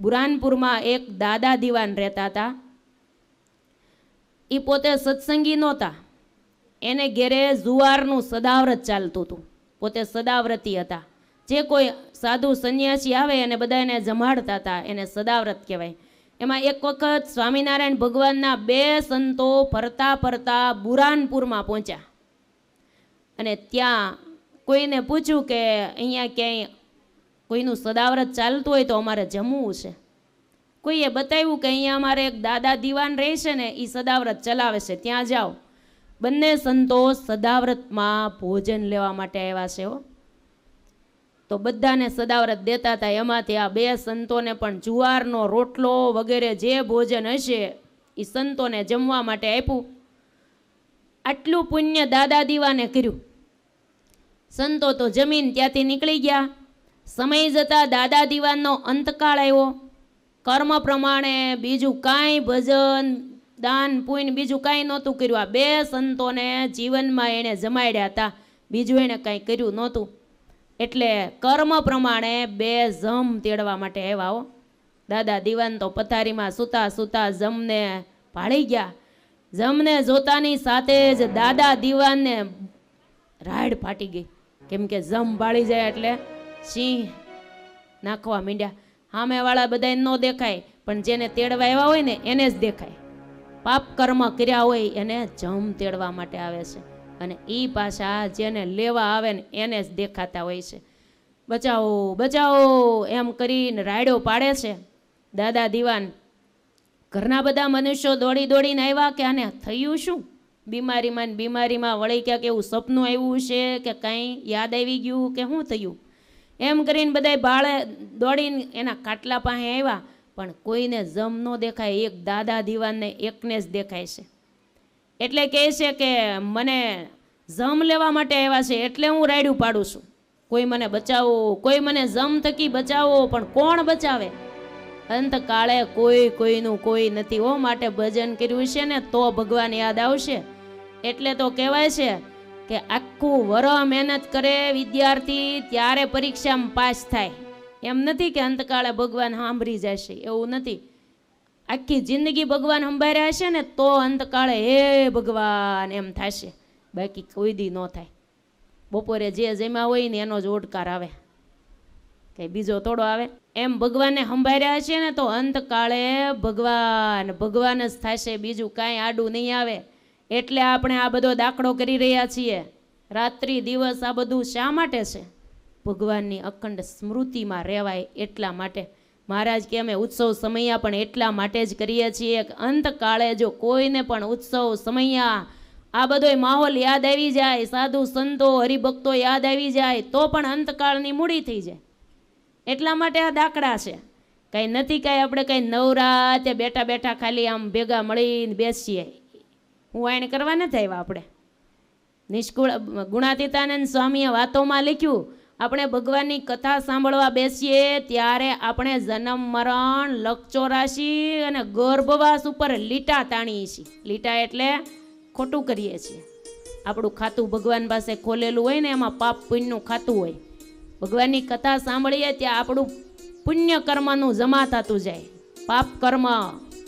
બુરાનપુરમાં એક દાદા દીવાન રહેતા હતા. એ પોતે સત્સંગી નહોતા. એને ઘેરે જુવારનું સદાવ્રત ચાલતું હતું. પોતે સદાવ્રતી હતા. જે કોઈ સાધુ સંન્યાસી આવે અને બધા એને જમાડતા હતા, એને સદાવ્રત કહેવાય. એમાં એક વખત સ્વામિનારાયણ ભગવાનના બે સંતો ફરતા ફરતા બુરાનપુરમાં પહોંચ્યા. અને ત્યાં કોઈને પૂછ્યું કે અહીંયા ક્યાંય કોઈનું સદાવ્રત ચાલતું હોય તો અમારે જમવું છે. કોઈએ બતાવ્યું કે અહીંયા અમારે એક દાદા દીવાન રહે છે ને એ સદાવ્રત ચલાવે છે. ત્યાં જાઓ. બંને સંતો સદાવ્રતમાં ભોજન લેવા માટે આવ્યા છે હો. તો બધાને સદાવ્રત દેતા હતા. એમાંથી આ બે સંતોને પણ જુવારનો રોટલો વગેરે જે ભોજન હશે એ સંતોને જમવા માટે આપ્યું. આટલું પુણ્ય દાદા દીવાને કર્યું. સંતો તો જમીન ત્યાંથી નીકળી ગયા. સમય જતાં દાદા દીવાનનો અંતકાળ આવ્યો. કર્મ પ્રમાણે બીજું કાંઈ ભજન, દાન, પુણ્ય બીજું કાંઈ નહોતું કર્યું. આ બે સંતોને જીવનમાં એણે જમાડ્યા હતા. બીજું એણે કાંઈ કર્યું નહોતું. એટલે કર્મ પ્રમાણે બે જમ તેડવા માટે આવ્યા હો. દાદા દીવાન તો પથારીમાં સૂતા સૂતા જમને ભાળી ગયા. જમને જોતાની સાથે જ દાદા દીવાનને રાડ ફાટી ગઈ. કેમ કે જમ ભાળી જાય એટલે સિંહ. નાખવા માંડ્યા સામેવાળા બધાને ન દેખાય, પણ જેને તેડવા આવ્યા હોય ને એને જ દેખાય. પાપ કર્મ કર્યા હોય એને જમ તેડવા માટે આવે છે. અને એ પાછા જેને લેવા આવે ને એને જ દેખાતા હોય છે. બચાવો બચાવો, એમ કરીને રાયડો પાડે છે. દાદા દીવાન, ઘરના બધા મનુષ્યો દોડી દોડીને આવ્યા કે આને થયું શું? બીમારીમાં બીમારીમાં વળી ક્યાંક એવું સપનું આવ્યું છે કે કાંઈ યાદ આવી ગયું કે શું થયું? એમ કરીને બધાય ભાળે દોડીને એના કાટલા પાસે આવ્યા, પણ કોઈને જમ ન દેખાય, એક દાદા દીવાનને એકને જ દેખાય છે. એટલે કહે છે કે મને જમ લેવા માટે આવ્યા છે એટલે હું રાયડું પાડું છું. કોઈ મને બચાવો, કોઈ મને જમ થકી બચાવો, પણ કોણ બચાવે? અંતકાળે કોઈ કોઈનું કોઈ નથી. હો માટે ભજન કર્યું છે ને, તો ભગવાન યાદ આવશે. એટલે તો કહેવાય છે કે આખું વર મહેનત કરે વિદ્યાર્થી, ત્યારે પરીક્ષામાં પાસ થાય. એમ નથી કે અંતકાળે ભગવાન સાંભળી જશે, એવું નથી. આખી જિંદગી ભગવાન સંભાળ્યા હશે ને, તો અંતકાળે હે ભગવાન એમ થશે. બાકી કોઈ દી ન થાય. બપોરે જે જમ્યા હોય ને, એનો જ ઓડકાર આવે. કંઈ બીજો થોડો આવે. એમ ભગવાનને સંભાળ્યા છે ને, તો અંતકાળે ભગવાન ભગવાન જ થશે. બીજું કાંઈ આડું નહીં આવે. એટલે આપણે આ બધો દાખલો કરી રહ્યા છીએ. રાત્રિ દિવસ આ બધું શા માટે છે? ભગવાનની અખંડ સ્મૃતિમાં રહેવાય એટલા માટે. મહારાજ કે અમે ઉત્સવ સમયા પણ એટલા માટે જ કરીએ છીએ અંતકાળે જો કોઈને પણ ઉત્સવ સમયા આ બધોય માહોલ યાદ આવી જાય, સાધુ સંતો, હરિભક્તો યાદ આવી જાય, તો પણ અંતકાળની મૂડી થઈ જાય. એટલા માટે આ દાખલા છે. કંઈ નથી, કાંઈ આપણે કંઈ નવરાતે બેઠા બેઠા ખાલી આમ ભેગા મળીને બેસીએ. હું કરવા નથી આવ્યા આપણે. નિષ્કુળ, ગુણાતીતાનંદ સ્વામીએ વાતોમાં લખ્યું, આપણે ભગવાનની કથા સાંભળવા બેસીએ ત્યારે આપણે જન્મ, મરણ લકચોરાશી અને ગર્ભવાસ ઉપર લીટા તાણીએ છીએ. લીટા એટલે ખોટું કરીએ છીએ. આપણું ખાતું ભગવાન પાસે ખોલેલું હોય ને એમાં પાપ પુણ્યનું ખાતું હોય. ભગવાનની કથા સાંભળીએ ત્યાં આપણું પુણ્ય કર્મનું જમા થતું જાય. પાપ કર્મ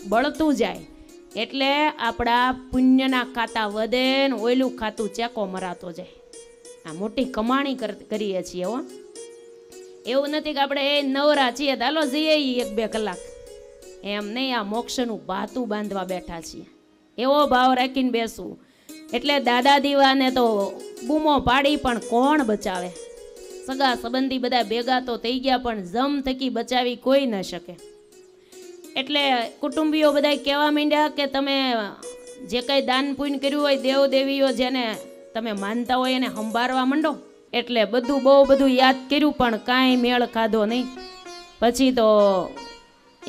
બળતું જાય. એટલે આપણા પુણ્યના ખાતા વધે ને ઓયલું ખાતું ચેકો મરાતો જાય. આ મોટી કમાણી કર- કરીએ છીએ હો. એવું નથી કે આપણે એ નવરા છીએ હાલો જઈએ એક બે કલાક. એમ નહીં, આ મોક્ષનું ભાતું બાંધવા બેઠા છીએ. એવો ભાવ રાખીને બેસવું એટલે દાદા દીવાને તો બૂમો પાડી પણ કોણ બચાવે? સગા સંબંધી બધા ભેગા તો થઈ ગયા પણ જમ થકી બચાવી કોઈ ન શકે. એટલે કુટુંબીઓ બધા કહેવા માંડ્યા કે તમે જે કંઈ દાન પુણ્ય કર્યું હોય દેવ દેવીઓ જેને તમે માનતા હોય એને સંભાળવા માંડો. એટલે બધું બહુ બધું યાદ કર્યું, પણ કાંઈ મેળ ખાધો નહીં. પછી તો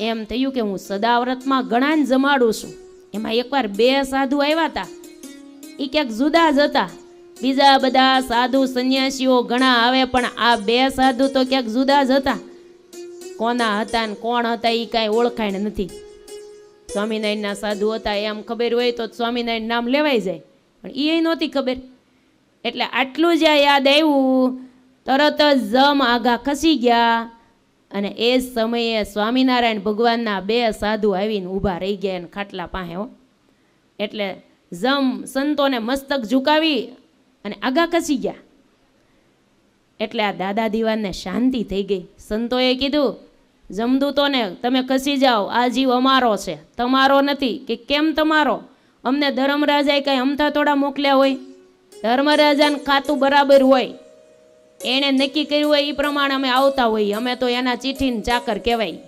એમ થયું કે હું સદાવ્રતમાં ઘણાને જમાડું છું. એમાં એકવાર બે સાધુ આવ્યા હતા. એ ક્યાંક જુદા જ હતા. બીજા બધા સાધુ સંન્યાસીઓ ઘણા આવે, પણ આ બે સાધુ તો ક્યાંક જુદા જ હતા. કોના હતા ને કોણ હતા એ કાંઈ ઓળખાણ નથી. સ્વામિનારાયણના સાધુ હતા એમ ખબર હોય તો સ્વામિનારાયણ નામ લેવાઈ જાય. પણ એ નહોતી ખબર. એટલે આટલું જ યાદ આવ્યું, તરત જ જમ આગા ખસી ગયા અને એ સમયે સ્વામિનારાયણ ભગવાનના બે સાધુ આવીને ઊભા રહી ગયા એને ખાટલા પાસે હો. એટલે જમ સંતોને મસ્તક ઝુકાવી અને આગા ખસી ગયા. એટલે આ દાદા દીવાનને શાંતિ થઈ ગઈ. સંતોએ કીધું જમદૂતોને તમે ખસી જાઓ, આ જીવ અમારો છે. તમારો નથી કે કેમ તમારો? અમને ધર્મરાજાએ કાંઈ અમથા થોડા મોકલ્યા હોય? ધર્મરાજાને ખાતું બરાબર હોય. એણે નક્કી કર્યું હોય એ પ્રમાણે અમે આવતા હોઈએ. અમે તો એના ચીઠીને ચાકર કહેવાય.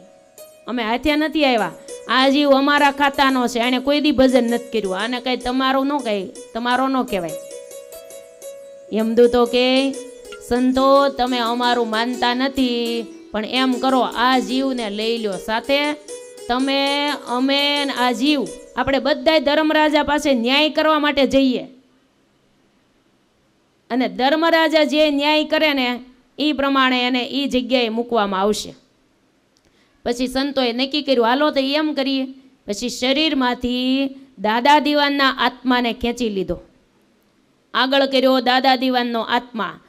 અમે હાથે નથી આવ્યા. આ જીવ અમારા ખાતાનો છે. એણે કોઈ દી ભજન નથી કર્યું. આને કંઈ તમારું ન કહે તમારો ન કહેવાય. યમદૂતો કે સંતો, તમે અમારું માનતા નથી. પણ એમ કરો, આ જીવને લઈ લ્યો. સાથે તમે, અમે આ જીવ, આપણે બધાય ધર્મરાજા પાસે ન્યાય કરવા માટે જઈએ. અને ધર્મરાજા જે ન્યાય કરે ને એ પ્રમાણે એને એ જગ્યાએ મૂકવામાં આવશે. પછી સંતોએ નક્કી કર્યું, હાલો તો એમ કરીએ. પછી શરીરમાંથી દાદા દીવાનના આત્માને ખેંચી લીધો. આગળ કર્યો દાદા દીવાનનો આત્મા.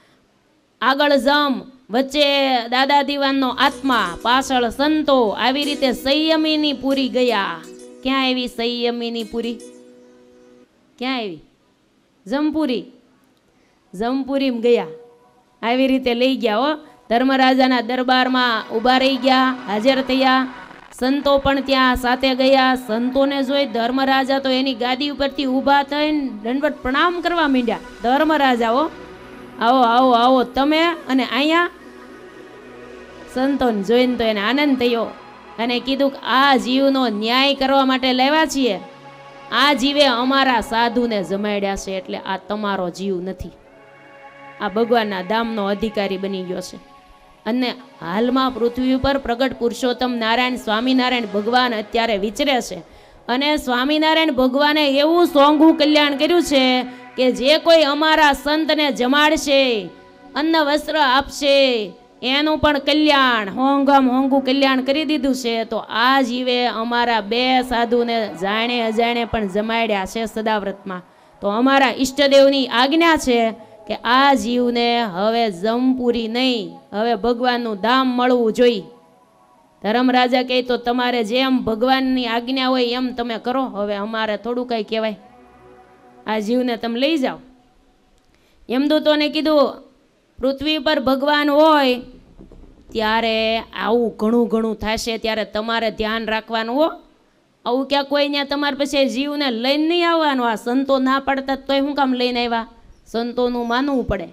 આગળ જમ વચ્ચે દાદા દીવાનનો આત્મા, પાછળ સંતો આવી રીતે સંયમીની પૂરી ગયા. ક્યાં આવી સંયમીની પૂરી? ક્યાં આવી? જમપુરી. જમપુરી ગયા. આવી રીતે લઈ ગયા હો. ધર્મરાજાના દરબારમાં ઊભા રહી ગયા, હાજર થયા. સંતો પણ ત્યાં સાથે ગયા. સંતોને જોઈ ધર્મરાજા તો એની ગાદી ઉપરથી ઊભા થઈને દંડવટ પ્રણામ કરવા માંડ્યા. ધર્મરાજાઓ આવો આવો આવો, તમે અને અહીંયા સંતોને જોઈને તો એને આનંદ થયો. અને કીધું કે આ જીવનો ન્યાય કરવા માટે લેવા છીએ. આ જીવે અમારા સાધુને જમાડ્યા છે એટલે આ તમારો જીવ નથી. આ ભગવાનના ધામનો અધિકારી બની ગયો છે. અને હાલમાં પૃથ્વી ઉપર પ્રગટ પુરુષોત્તમ નારાયણ સ્વામિનારાયણ ભગવાન અત્યારે વિચરે છે. અને સ્વામિનારાયણ ભગવાને એવું સોંઘું કલ્યાણ કર્યું છે કે જે કોઈ અમારા સંતને જમાડશે, અન્ન વસ્ત્ર આપશે, એનું પણ કલ્યાણ, હોંગમ હોંગું કલ્યાણ કરી દીધું છે, તો આ જીવે અમારા બે સાધુને જાણે અજાણે પણ જમાડ્યા છે સદાવ્રતમાં. તો અમારા ઈષ્ટદેવની આજ્ઞા છે કે આ જીવને હવે જમપુરી નહીં, હવે ભગવાનનું ધામ મળવું જોઈએ ધર્મરાજા કહે તો તમારે જેમ ભગવાનની આજ્ઞા હોય એમ તમે કરો, હવે અમારે થોડું કંઈ કહેવાય. આ જીવને તમે લઈ જાઓ. યમદૂતોને કીધું, પૃથ્વી પર ભગવાન હોય, ત્યારે આવું ઘણું ઘણું થશે, ત્યારે તમારે ધ્યાન રાખવાનું હો. આવું ક્યાં કોઈ ત્યાં તમારે પછી જીવને લઈને નહીં આવવાનું? આ સંતો ના પાડતા તોય શું કામ લઈને આવ્યા? સંતોનું માનવું પડે.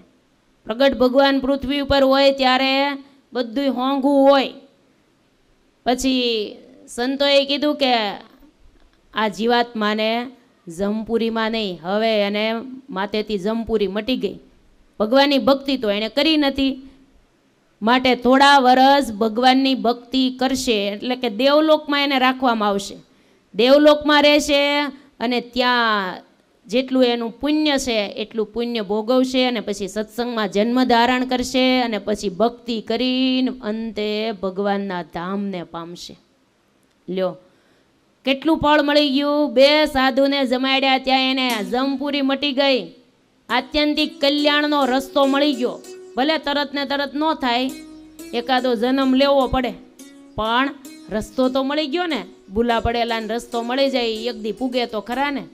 પ્રગટ ભગવાન પૃથ્વી ઉપર હોય, ત્યારે બધું હોંગું હોય. પછી સંતોએ કીધું કે, આ જીવાત્માને જમપુરીમાં નહીં. હવે એને માતેથી જમપુરી મટી ગઈ. ભગવાનની ભક્તિ તો એણે કરી નથી. માટે થોડા વરસ ભગવાનની ભક્તિ કરશે. એટલે કે દેવલોકમાં એને રાખવામાં આવશે. દેવલોકમાં રહેશે અને ત્યાં જેટલું એનું પુણ્ય છે, એટલું પુણ્ય ભોગવશે અને પછી સત્સંગમાં જન્મ ધારણ કરશે અને પછી ભક્તિ કરીને અંતે ભગવાનના ધામને પામશે. લ્યો કેટલું ફળ મળી ગયું? બે સાધુને જમાડ્યા ત્યાં એને જમપુરી મટી ગઈ. આત્યંતિક કલ્યાણનો રસ્તો મળી ગયો. ભલે તરત ને તરત ન થાય, એકાદો જન્મ લેવો પડે. પણ રસ્તો તો મળી ગયો ને. ભૂલા પડેલા રસ્તો મળી જાય, એક દી પૂગે તો ખરા ને.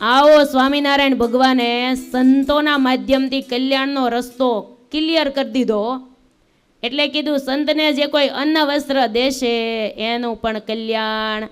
આવો સ્વામિનારાયણ ભગવાને સંતોના માધ્યમથી કલ્યાણનો રસ્તો ક્લિયર કરી દીધો. એટલે કીધું સંતને જે કોઈ અન્ન વસ્ત્ર દેશે એનું પણ કલ્યાણ